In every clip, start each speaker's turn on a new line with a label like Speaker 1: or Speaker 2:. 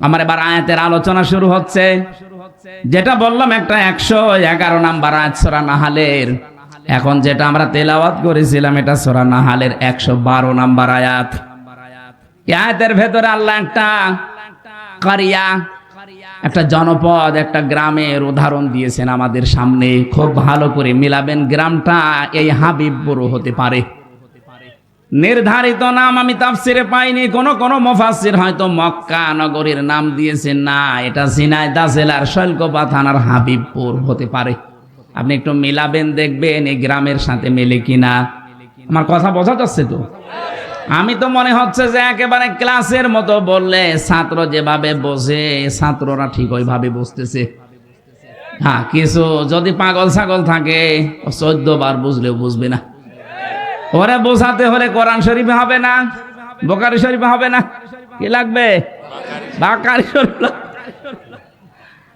Speaker 1: আমার এবার আয়াতের আলোচনা শুরু হচ্ছে। যেটা বললাম একটা একশো এগারো নাম্বার আয়াত সোরা নাহালের। এখন যেটা আমরা তেলাওয়াত করেছিলাম, এটা সোরা নাহালের একশো বারো নাম্বার আয়াত। আয়াতের ভেতরে আল্লাহ একটা কারিয়া, একটা জনপদ, একটা গ্রামের উদাহরণ দিয়েছেন আমাদের সামনে। খুব ভালো করে মিলাবেন, গ্রামটা এই হাবিব হাবিবপুর হতে পারে। নির্ধারিত নাম আমি তাফসিরে পাইনি, কোন কোন মুফাসসির হয়তো মক্কা নগরীর নাম দিয়েছেন না, এটা ঝিনাইদহ জেলার শৈলকোপা থানার হাবিবপুর হতে পারে। আপনি একটু মিলাবেন, দেখবেন এই গ্রামের সাথে মেলে কিনা। আমার কথা বোঝা যাচ্ছে তো? আমি তো মনে হচ্ছে যে একেবারে ক্লাসের মতো বললে ছাত্র যেভাবে বোঝে, ছাত্ররা ঠিক ওইভাবে বুঝতেছে। হ্যাঁ কিছু যদি পাগল ছাগল থাকে, চোদ্দ বার বুঝলেও বুঝবে না। ওরে বোঝাতে হলে কোরআন শরীফে হবে না, বোকারি শরীফে হবে না। কি লাগবে?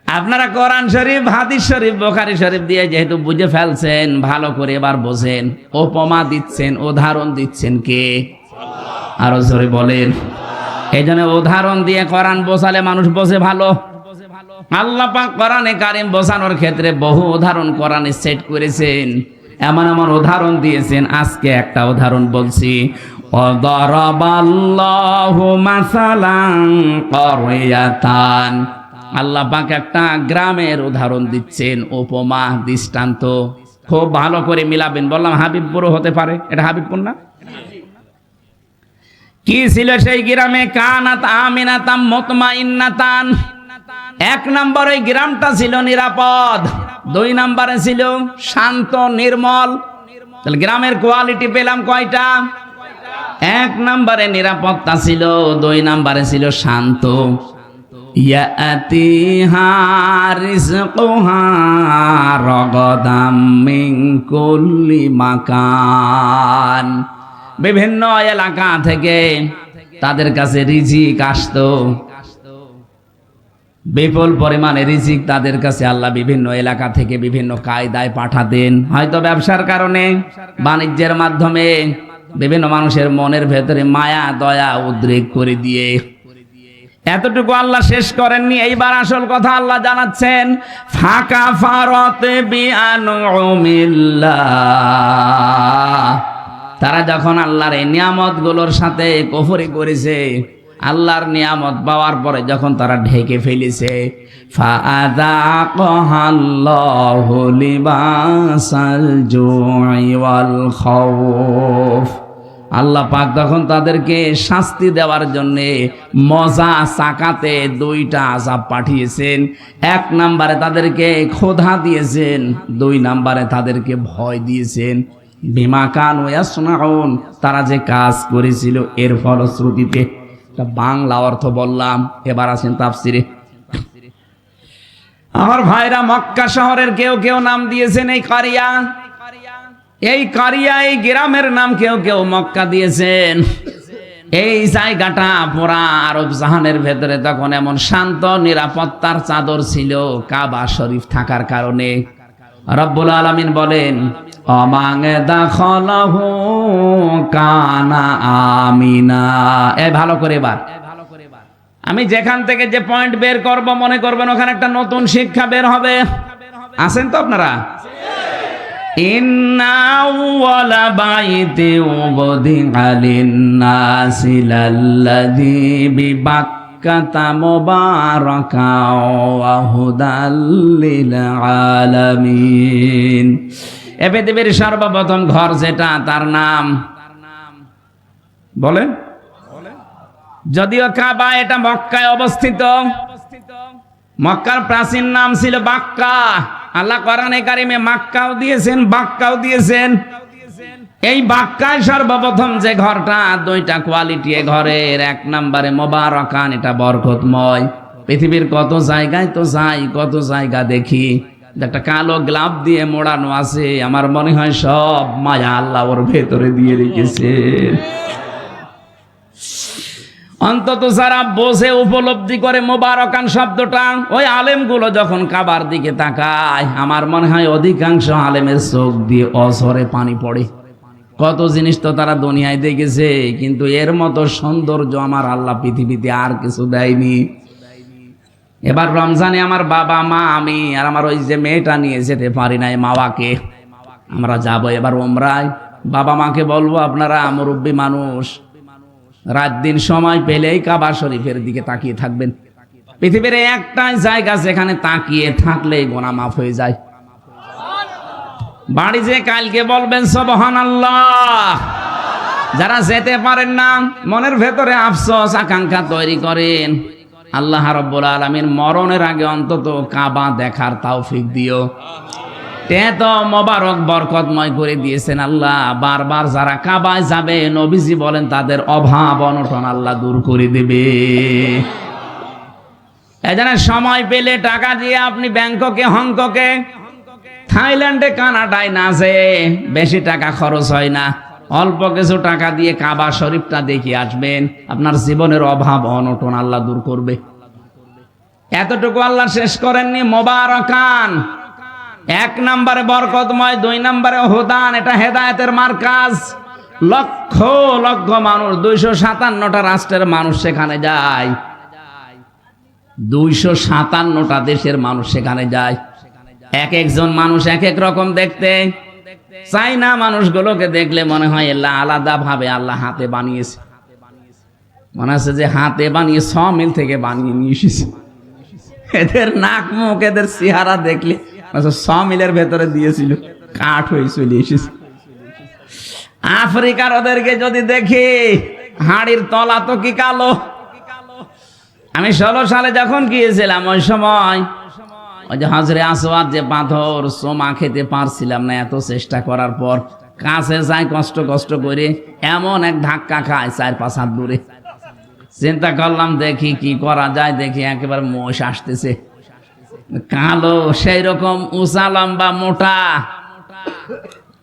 Speaker 1: আপনারা কোরআন শরীফ, হাদিস শরীফ বোখারি শরীফ দিয়ে যেহেতু বুঝে ফেলছেন, ভালো করে এবার বোঝেন। উপমা দিচ্ছেন, উদাহরণ দিচ্ছেন কে? আরও জোরে বলেন। এই জন্য উদাহরণ দিয়ে কোরআন বোঝালে মানুষ বোঝে ভালো। আল্লাহ পাক কোরআনে কারিম বোঝানোর ক্ষেত্রে বহু উদাহরণ কোরআনে সেট করেছেন। এমন এমন উদাহরণ দিয়েছেন, আজকে একটা উদাহরণ বলছি। আল্লাহ পাক একটা গ্রামের উদাহরণ দিচ্ছেন, উপমা, দৃষ্টান্ত। খুব ভালো করে মিলাবেন, বললাম হাবিবপুরও হতে পারে, এটা হাবিবপুর না কি ছিল সেই গ্রামে? কানাত আমিনাতাম মতমা ইন্নাতান এক নম্বর ওই গ্রামটা ছিল নিরাপদ। দুই নাম্বারে ছিল শান্ত, নির্মল। তাহলে গ্রামের কোয়ালিটি পেলাম কয়টা? এক নাম্বারে নিরাপত্তা ছিল, দুই নাম্বারে ছিল শান্ত। মাকান। বিভিন্ন এলাকা থেকে তাদের কাছে রিজিক আসতো। বিপুল পরিমাণে রিজিক তাদের কাছে আল্লাহ বিভিন্ন এলাকা থেকে বিভিন্ন কায়দায় পাঠাতেন। হয়তো ব্যবসার কারণে, বাণিজ্যের মাধ্যমে বিভিন্ন মানুষের মনের ভেতরে মায়া, দয়া, উদ্রেক করে দিয়ে। এতটুকু আল্লাহ শেষ করেননি। এইবার আসল কথা আল্লাহ জানাচ্ছেন, ফাঁকা ফারতে তারা যখন আল্লাহর এই নিয়ামতগুলোর সাথে কফরি করেছে আল্লাহর নিয়ামত পাওয়ার পরে যখন তারা ঢেকে ফেলেছে আল্লাহ পাক তখন তাদেরকে শাস্তি দেওয়ার জন্য মজা চাকাতে দুইটা আজাব পাঠিয়েছেন। এক নাম্বারে তাদেরকে ক্ষোধা দিয়েছেন, দুই নাম্বারে তাদেরকে ভয় দিয়েছেন। বিমা কান ওয়াসনাউন তারা যে কাজ করেছিল, এর ফলশ্রুতিতে বাংলা অর্থ বললাম, এবার আছেন তাফসিরে। আমার ভাইরা মক্কা শহরের কেউ কেউ নাম দিয়েছেন এই কারিয়া। এই কারিয়া, এই গ্রামের নাম কেউ কেউ মক্কা দিয়েছেন। এই জায়গাটা পুরা আরব জাহানের ভেতরে তখন এমন শান্ত নিরাপত্তার চাদর ছিল, কাবা শরীফ থাকার কারণে। রব্বুল আলমিন বলেন অমাং দাখলাহু কানা আমিনা। এ ভালো করে বার আমি যেখান থেকে যে পয়েন্ট বের করব, মনে করবেন ওখানে একটা নতুন শিক্ষা বের হবে। আছেন তো আপনারা? ইন্নাউলা বাইতে মাক্কাতা মুবারাকা ওয়া হুদাল এ পৃথিবীর সর্বপ্রথম ঘর যেটা, তার নাম? বলেন। যদিও কাবা এটা মক্কায় অবস্থিত, মক্কার প্রাচীন নাম ছিল বাক্কা। আল্লাহ কোরআনে কারিমে মাক্কাও দিয়েছেন, বাক্কাও দিয়েছেন। এই বাক্কায় সর্বপ্রথম যে ঘরটা, দুইটা কোয়ালিটি এ ঘরের, এক নম্বরে মোবারকান, এটা বরকতময়। পৃথিবীর কত জায়গায় তো যাই, কত জায়গা দেখি। একটা কালো গ্লাভ দিয়ে মোড়ানো আছে, আমার মনে হয় সব মায়া আল্লাহ ওর ভেতরে দিয়ে রেখেছে। অন্তত যারা বোঝে, উপলব্ধি করে মোবারকান শব্দটা, ওই আলেমগুলো যখন কাবার দিকে তাকায়, আমার মনে হয় অধিকাংশ আলেমের চোখ দিয়ে অসরে পানি পড়ে। কত জিনিস তো তারা দুনিয়ায় দেখেছে, কিন্তু এর মতো সৌন্দর্য আমার আল্লাহ পৃথিবীতে আর কিছু দেয়নি। এবার রমজানে আমার বাবা, মা, আমি আর আমার ওই যে মেয়েটা নিয়ে যেতে পারি নাই মাওয়াকে। আমরা যাব এবার ওমরায় বাবা মাকে বলব, আপনারা মুরব্বী মানুষ রাত দিন সময় পেলেই কাবা শরীফের দিকে তাকিয়ে থাকবেন। পৃথিবীর একটাই জায়গা যেখানে তাকিয়ে থাকলেই গোনা মাফ হয়ে যায়। বাড়ি যে কালকে বলবেন সবহান আল্লাহ যারা যেতে পারেন না, মনের ভেতরে আফসোস, আকাঙ্ক্ষা তৈরি করেন। আল্লাহ রব্বুল আলমীর মরণের আগে অন্তত কাবা দেখার তৌফিক দিও। মোবারক বরকতময় করে দিয়েছেন আল্লাহ। বারবার যারা কাবায় যাবে, নবীজি বলেন, তাদের অভাব অনটন আল্লাহ দূর করে দেবে। সময় পেলে টাকা দিয়ে আপনি ব্যাংককে, হংককে, থাইল্যান্ডে, কানাডায় না যে বেশি টাকা খরচ হয় না। অল্প কিছু টাকা দিয়ে কাবা শরীফটা দেখে আসবেন, আপনার জীবনের অভাব অনটন আল্লাহ দূর করবে। এতটুকু আল্লাহ শেষ করেননি, মোবারকান। এক নম্বরে বরকতময়, দুই নম্বরে হোদান এটা হেদায়েতের মার্কাজ। লক্ষ লক্ষ মানুষ, দুইশো সাতান্নটা রাষ্ট্রের মানুষ সেখানে যায়। দুইশো সাতান্নটা দেশের মানুষ সেখানে যায়। এক একজন মানুষ এক এক রকম দেখতে। চাইনা মানুষগুলোকে দেখলে মনে হয় আল্লাহ আলাদা ভাবে আল্লাহ হাতে বানিয়েছে। মনে হচ্ছে যে হাতে বানিয়ে ছ মিল থেকে বানিয়ে নিয়ে এসেছে। এদের নাক মুখ, এদের চেহারা দেখলে ছ মিলের ভেতরে দিয়েছিল। কাঠ হয়ে চলে এসেছে। আফ্রিকার ওদেরকে যদি দেখি, হাড়ির তলা তো কি কালো? আমি ষোলো সালে যখন গিয়েছিলাম, ওই সময় ওই যে হাজরে আসওয়াদ যে পাথর সোমা খেতে পারছিলাম না, এত চেষ্টা করার পর কাছে যাই, কষ্ট কষ্ট করে এমন এক ধাক্কা খায় চার পাঁচ হাত দূরে। চিন্তা করলাম, দেখি কি করা যায়, দেখি একেবারে মোষ আসতেছে। কালো সেই রকম উঁচা, লম্বা, মোটা।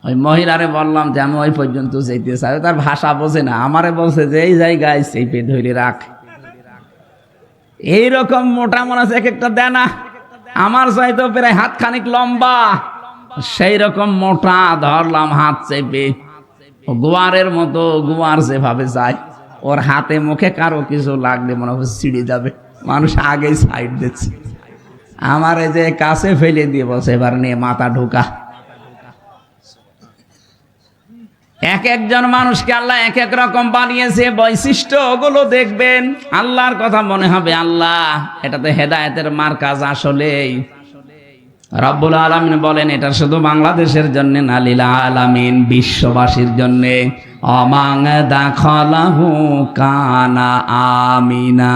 Speaker 1: ওই মহিলারে বললাম যে, আমি ওই পর্যন্ত যেতে চাই। তার ভাষা বোঝে না। আমারে বলছে যে, এই জায়গায় সেই পে ধরে রাখ। এইরকম মোটা মনে আছে এক একটা দেয় না। আমার চাইতো প্রায় হাত খানিক লম্বা। সেই রকম মোটা, ধরলাম, হাত চেপে। গোয়ারের মতো গোয়ার যেভাবে যায়, ওর হাতে মুখে কারও কিছু লাগলে মনে হচ্ছে ছিঁড়ে যাবে। মানুষ আগেই সাইড দিচ্ছে। আমার এই যে কাছে ফেলে দিয়ে বলছে, এবার নিয়ে মাথা ঢোকা। এক একজন মানুষকে আল্লাহ এক এক রকম বানিয়েছে বৈশিষ্ট্য ওগুলো দেখবেন। আল্লাহর কথা মনে হবে, আল্লাহ এটাতে হেদায়েতের মার কাজ আসলেই। রব্বুল আলমিন বলেন, এটা শুধু বাংলাদেশের জন্য না, লীলা আলামিন বিশ্ববাসীর জন্য। অমাং দাখলাহু কানা আমিনা।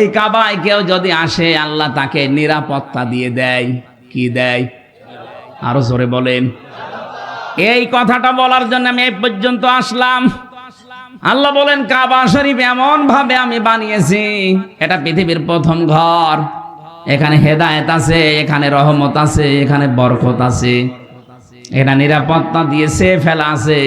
Speaker 1: এই কাবায় কেউ যদি আসে, আল্লাহ তাকে নিরাপত্তা দিয়ে দেয়। কি দেয়? আরও জোরে বলেন। এই কথাটা বলার জন্য আমি এই পর্যন্ত আসলাম। আল্লাহ বলেন, কাবা শরীফ এমন ভাবে আমি বানিয়েছি, এটা পৃথিবীর প্রথম ঘর। এখানে হেদায়েত আছে, এখানে রহমত আছে, এখানে বরকত আছে। এটা নিরাপত্তা দিয়েছে ফেলা আছে।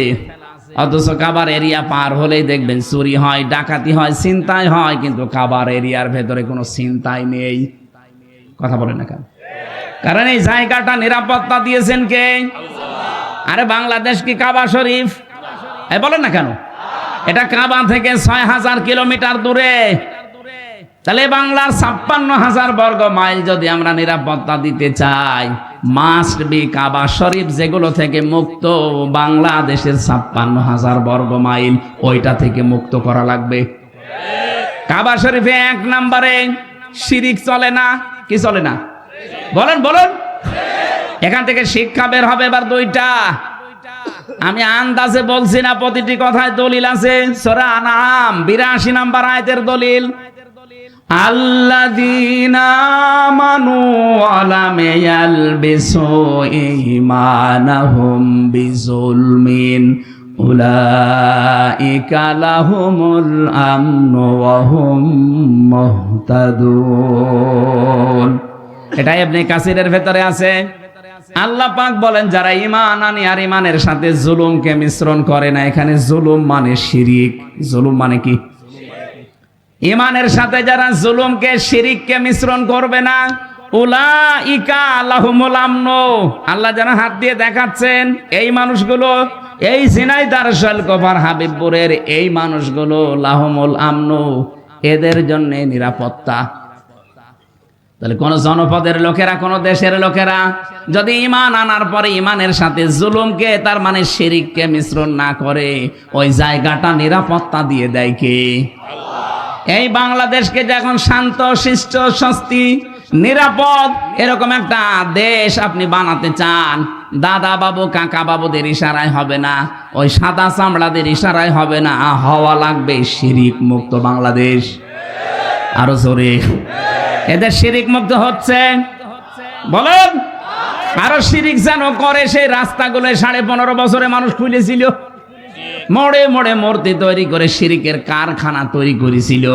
Speaker 1: অথচ কাবার এরিয়া পার হলেই দেখবেন চুরি হয়, ডাকাতি হয় চিন্তাই হয়, কিন্তু কাবার এরিয়ার ভেতরে কোনো চিন্তাই নেই। কথা বলেন না কেন? কারণ এই জায়গাটা নিরাপত্তা দিয়েছেন কে? আরে বাংলাদেশ কি কাবা শরীফ? এ বলেন না কেন? এটা কাবা থেকে ছয় হাজার কিলোমিটার দূরে। তাহলে বাংলার ছাপ্পান্ন হাজার বর্গ মাইল যদি আমরা নিরাপত্তা দিতে চাই মাস্ট বি কাবা শরীফ যেগুলো থেকে মুক্ত বাংলাদেশের ছাপ্পান্ন হাজার বর্গ মাইল, ওইটা থেকে মুক্ত করা লাগবে। কাবা শরীফে এক নম্বরে, শিরিক চলে না? কি চলে না? বলেন বলেন। এখান থেকে শিক্ষা বের হবে এবার দুইটা। আমি আন্দাজে বলছি না, প্রতিটি কথায় দলিল আছে। সোরা আনাম বিরাশি নাম্বার আয়তের দলিল। ইয়ালবিসু ঈমানাহুম বিজুলমিন উলাইকা লাহুমুল আমনু ওয়া হুম মুহতাদুন। এটা ইবনে কাসিরের ভেতরে আছে। আল্লাহ পাক বলেন, যারা ইমান আনি আর ইমানের সাথে জুলুমকে মিশ্রণ করে না, এখানে জুলুম মানে শিরিক। জুলুম মানে কি? ইমানের সাথে যারা জুলুমকে, শিরিককে মিশ্রণ করবে না আল্লাহ হাত দিয়ে দেখাচ্ছেন, এই মানুষগুলো, এই সিনাই হাবিবপুরের এই মানুষগুলো লাহমুল এদের জন্য নিরাপত্তা। তাহলে কোন জনপদের লোকেরা, কোন দেশের লোকেরা, যদি ইমান আনার পরে ইমানের সাথে জুলুমকে, তার মানে শিরিককে মিশ্রণ না করে, ওই জায়গাটা নিরাপত্তা দিয়ে দেয় কে? এই বাংলাদেশকে যখন শান্ত, শিষ্ট স্বস্তি নিরাপদ এরকম একটা দেশ আপনি বানাতে চান, দাদা বাবু, কাকা বাবুদের ইশারায় হবে না, ওই সাদা চামড়াদের ইশারায় হবে না হওয়া লাগবে শিরিক মুক্ত বাংলাদেশ। আরও জোরে। এদের শিরিক মুক্ত হচ্ছে। বলেন, আরও শিরিক যেন করে সেই রাস্তাগুলো সাড়ে পনেরো বছরে মানুষ খুলেছিল। মোড়ে মোড়ে মূর্তি তৈরি করে শিরিকের কারখানা তৈরি করেছিল।